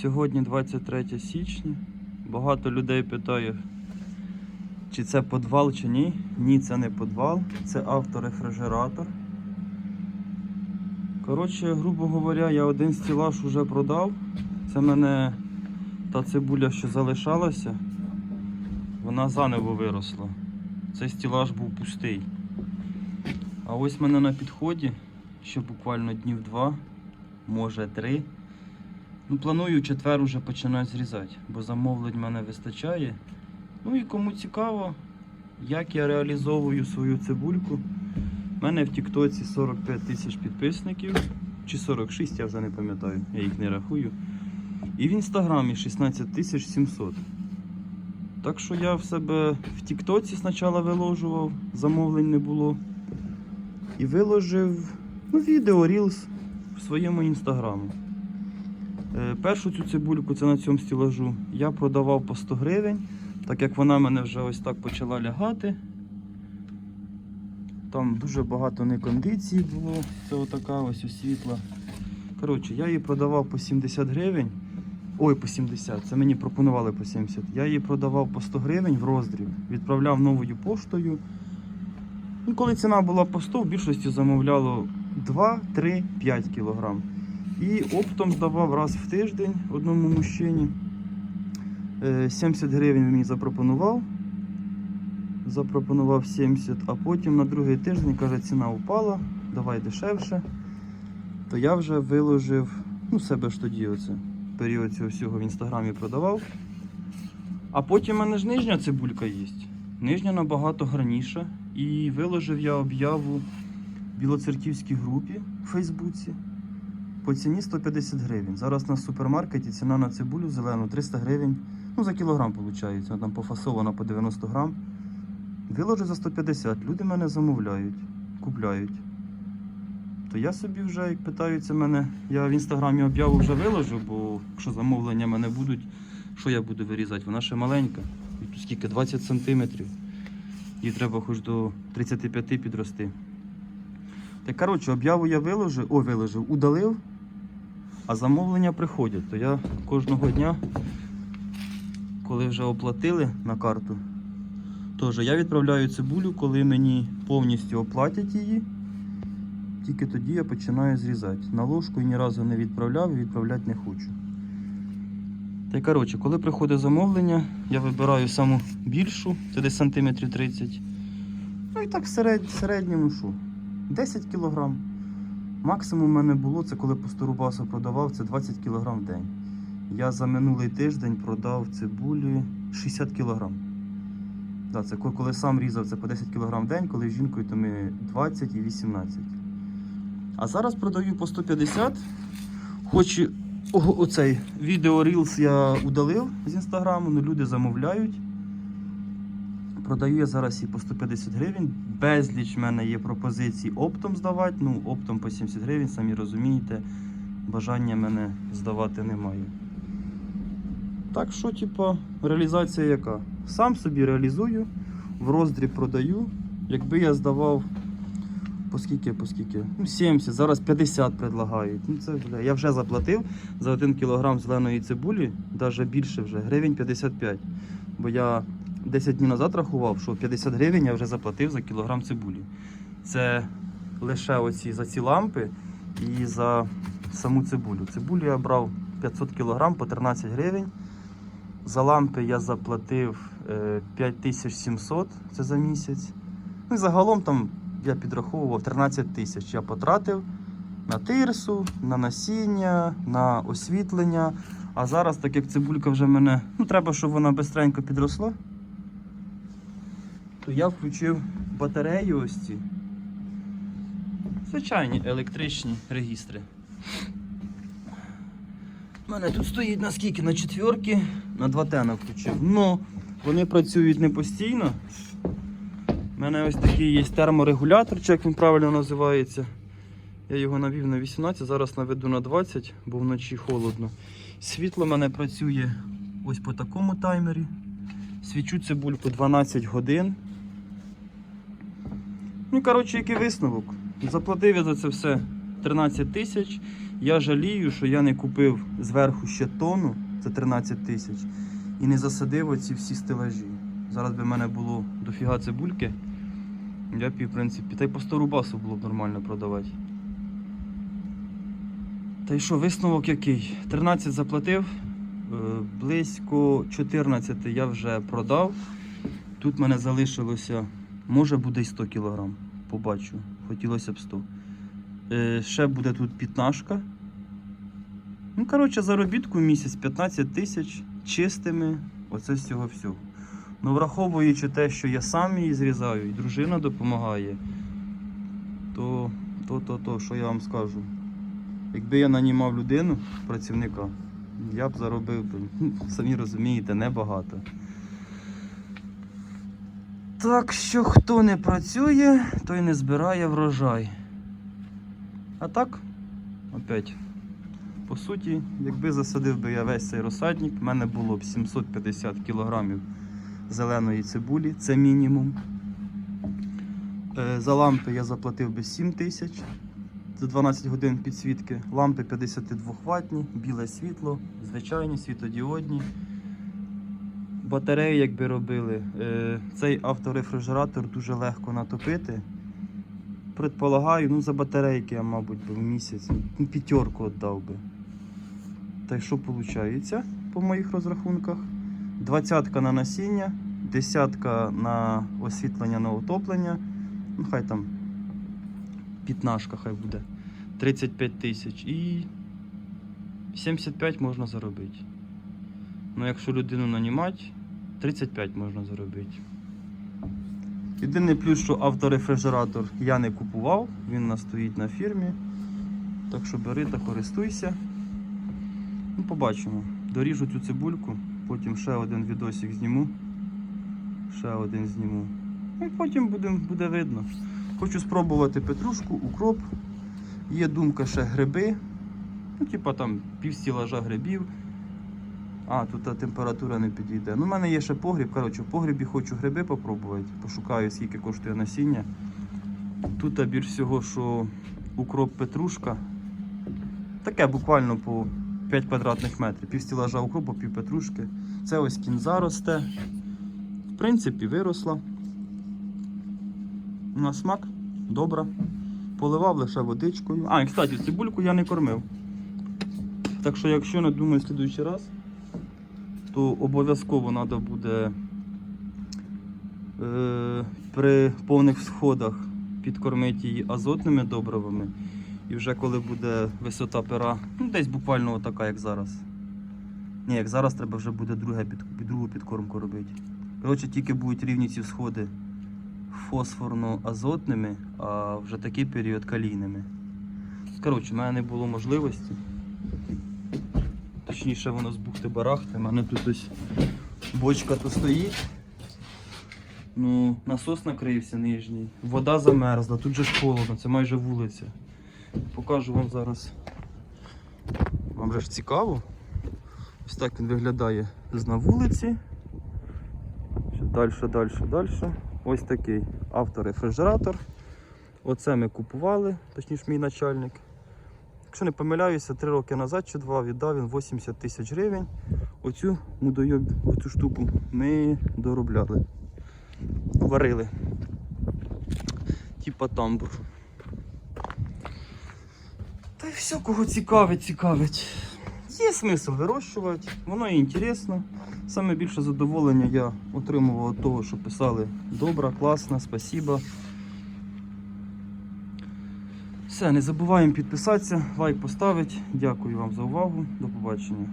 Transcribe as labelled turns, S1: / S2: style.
S1: Сьогодні 23 січня. Багато людей питає, чи це підвал, чи ні. Ні, це не підвал, це авторефрижератор. Коротше, грубо говоря, я один стілаж вже продав. Це мене та цибуля, що залишалася, вона заново виросла. Цей стілаж був пустий. А ось мене на підході ще буквально днів два, може три. Ну, планую четвер уже починати зрізати, бо замовлень мене вистачає. Ну і кому цікаво, як я реалізовую свою цибульку. У мене в Тіктоці 45 тисяч підписників, чи 46, я вже не пам'ятаю, я їх не рахую. І в інстаграмі 16 тисяч 700. Так що я в себе в Тіктоці спочатку виложував, замовлень не було. І виложив ну, відео Reels в своєму інстаграму. Е, Першу цю цибульку, це на цьому стілажу, я продавав по 100 гривень, так як вона мене вже ось так почала лягати. Там дуже багато некондиції було, це отака ось освітла. Коротше, я її продавав по 70 гривень. Ой, по 70, це мені пропонували по 70. Я її продавав по 100 гривень в роздріб, відправляв новою поштою. Ну, коли ціна була по 100, в більшості замовляло 2, 3, 5 кілограм. І оптом здавав раз в тиждень одному мужчині. Е, 70 гривень він мені запропонував. Запропонував 70, а потім на другий тиждень каже, ціна впала, давай дешевше. То я вже виложив, ну себе ж тоді оце, період цього всього в інстаграмі продавав. А потім в мене ж нижня цибулька є. Нижня набагато гарніша. І виложив я об'яву в білоцерківській групі в Фейсбуці по ціні 150 гривень. Зараз на супермаркеті ціна на цибулю зелену 300 гривень. Ну, за кілограм виходить. Вона там пофасована по 90 грам. Виложу за 150. Люди мене замовляють, купляють. То я собі вже, як питаються мене, я в інстаграмі об'яву вже виложу, бо якщо замовлення мене будуть, що я буду вирізати? Вона ще маленька. І тут скільки? 20 сантиметрів. Їй треба хоч до 35 підрости. Так, коротше, об'яву я виложив, о, виложив, удалив, а замовлення приходять. То я кожного дня, коли вже оплатили на карту, Тож я відправляю цибулю, коли мені повністю оплатять її. Тільки тоді я починаю зрізати. На ложку ні разу не відправляв і відправляти не хочу. Та й коротше, коли приходить замовлення, я вибираю саму більшу, це десь сантиметрів 30. Ну і так в середньому що? 10 кг. Максимум у мене було, це коли по 100 рубасу продавав, це 20 кг в день. Я за минулий тиждень продав цибулі 60 кг. Да, це коли сам різав, це по 10 кг в день, коли з жінкою, то ми 20 і 18. А зараз продаю по 150. Хоч оцей відео Reels я удалив з інстаграму, але люди замовляють. Продаю я зараз і по 150 гривень. Безліч в мене є пропозицій оптом здавати. Ну, оптом по 70 гривень, самі розумієте, бажання мене здавати немає. Так що, типа, реалізація яка? Сам собі реалізую, в роздріб продаю. Якби я здавав по скільки, по скільки? Ну, 70, зараз 50 предлагають. Ну, це, бля, я вже заплатив за 1 кілограм зеленої цибулі, навіть більше вже, гривень 55. Бо я 10 днів назад рахував, що 50 гривень я вже заплатив за кілограм цибулі. Це лише оці за ці лампи і за саму цибулю. Цибулю я брав 500 кілограм по 13 гривень. За лампи я заплатив е, 5700 це за місяць. Ну і загалом там я підраховував 13 тисяч. Я потратив на тирсу, на насіння, на освітлення. А зараз, так як цибулька вже мене, ну треба, щоб вона бистренько підросла, то я включив батарею ось ці. Звичайні електричні регістри. У мене тут стоїть на скільки? На четверки, на 2 тена включив. Ну, вони працюють не постійно. У мене ось такий є терморегулятор, чи як він правильно називається. Я його навів на 18, зараз наведу на 20, бо вночі холодно. Світло в мене працює ось по такому таймері. Свічу цибульку 12 годин. Ну, коротше, який висновок. Заплатив я за це все 13 тисяч. Я жалію, що я не купив зверху ще тонну за 13 тисяч і не засадив оці всі стелажі. Зараз би в мене було дофіга цибульки. Я б, в принципі, та й по 100 рубасу було б нормально продавати. Та й що, висновок який? 13 заплатив, е, близько 14 я вже продав. Тут в мене залишилося, може буде й 100 кг. Побачу. Хотілося б 100. Е, ще буде тут пітнашка. Ну, коротше, заробітку місяць 15 тисяч чистими. Оце з цього всього. Ну, враховуючи те, що я сам її зрізаю, і дружина допомагає, то, то, то, то, що я вам скажу. Якби я нанімав людину, працівника, я б заробив ну, самі розумієте, небагато. Так що хто не працює, той не збирає врожай. А так, опять, по суті, якби засадив би я весь цей розсадник, в мене було б 750 кілограмів зеленої цибулі, це мінімум. Е, За лампи я заплатив би 7 тисяч за 12 годин підсвітки. Лампи 52 ватні, біле світло, звичайні світодіодні. Батареї, якби робили, е, цей авторефрижератор дуже легко натопити. Предполагаю, ну за батарейки я, мабуть, би в місяць ну, п'ятерку віддав би. Та й що виходить по моїх розрахунках? Двадцятка на насіння, десятка на освітлення на отоплення. Ну, хай там п'ятнашка хай буде. 35 тисяч і 75 можна заробити. Ну, якщо людину нанімати, 35 можна заробити. Єдиний плюс, що авторефрижератор я не купував, він у нас стоїть на фірмі. Так що бери та користуйся. Ну, побачимо. Доріжу цю цибульку, потім ще один відосик зніму. Ще один зніму. Ну, І потім буде, буде видно. Хочу спробувати петрушку, укроп. Є думка ще гриби. Ну, типа там пів стілажа грибів. А, тут температура не підійде. Ну, в мене є ще погріб. Коротше, в погрібі хочу гриби попробувати. Пошукаю, скільки коштує насіння. Тут більш всього, що укроп петрушка. Таке буквально по 5 квадратних метрів. Пів стілажа укропу, пів петрушки. Це ось кінза росте. В принципі, виросла. На смак добра. Поливав лише водичкою. А, і кстати, цибульку я не кормив. Так що, якщо не думаю, слідуючий раз, то обов'язково треба буде е, при повних сходах підкормити її азотними добривами. І вже коли буде висота пера, ну десь буквально така, як зараз. Ні, як зараз треба вже буде друге під, другу підкормку робити. Коротше, тільки будуть рівні ці сходи фосфорно-азотними, а вже такий період калійними. Коротше, в мене не було можливості. Точніше воно з бухти барахти. У мене тут ось бочка то стоїть. Ну, насос накрився нижній. Вода замерзла, тут же ж холодно, це майже вулиця. Покажу вам зараз. Вам же ж цікаво. Ось так він виглядає на вулиці. Далі, далі, далі. Ось такий авторефрижератор. Оце ми купували, точніше мій начальник. Якщо не помиляюся, три роки назад чи два віддав він 80 тисяч гривень. Оцю мудойоб, оцю штуку ми доробляли. Варили. Типа тамбур. Та й все, кого цікавить, цікавить. Є смисл вирощувати, воно і інтересно. Саме більше задоволення я отримував від того, що писали добре, класно, спасибо. Все, не забуваємо підписатися, лайк поставити. Дякую вам за увагу. До побачення.